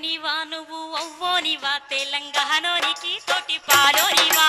అయ్యోనివా నువ్వు అవ్వోనివా తెలంగాణోనికి తోటి పాలోనివా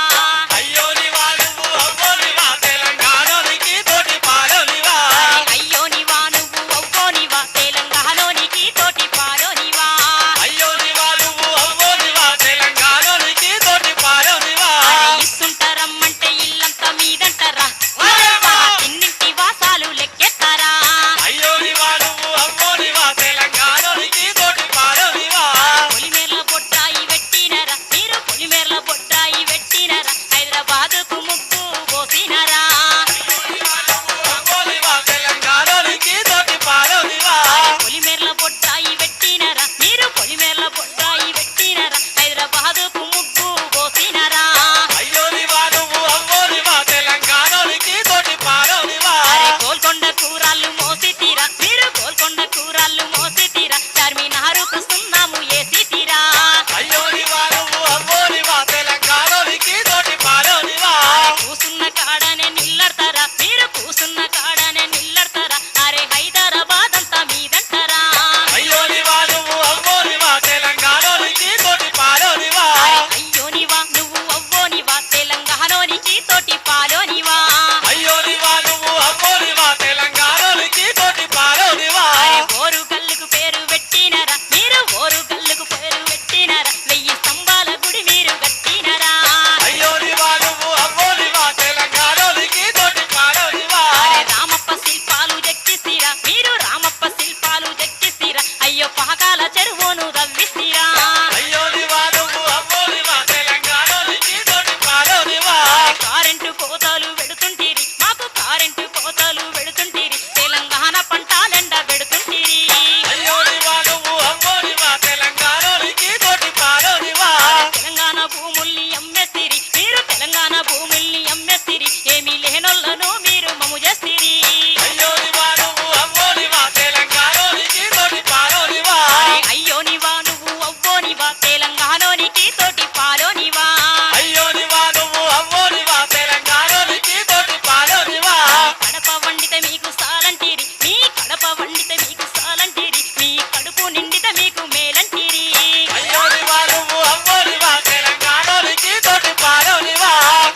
మీకు మేలంటిరి.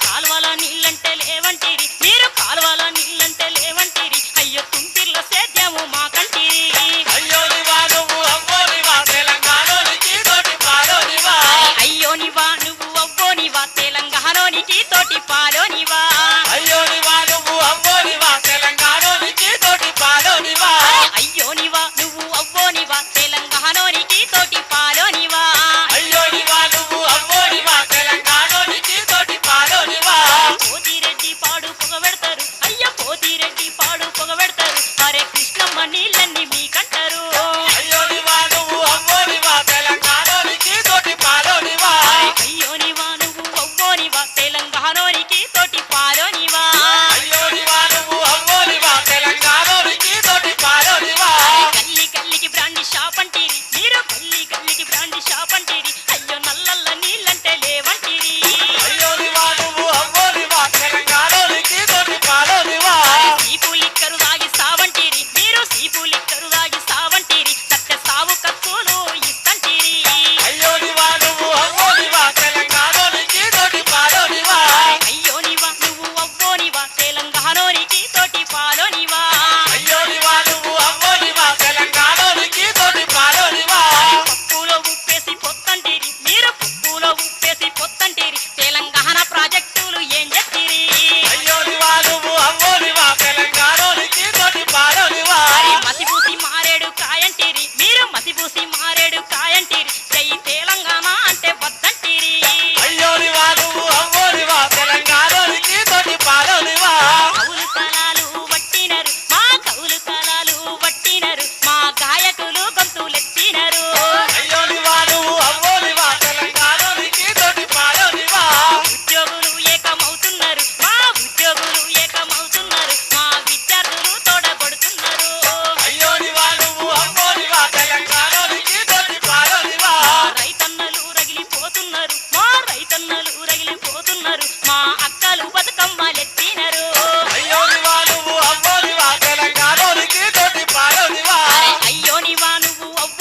కాలువల నీళ్ళంటే లేవంటిరి. మీరు కాలువల నీళ్ళంటే లేవంటిరి. అయ్యో తుంపిర్ల సేద్యము మాకంటిరి. అయ్యోనివా నువ్వు అవ్వోనివా? తెలంగాణోనికి తోటి పాలోనివా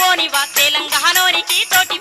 పోనివా? తెలంగాణోనికి తోటి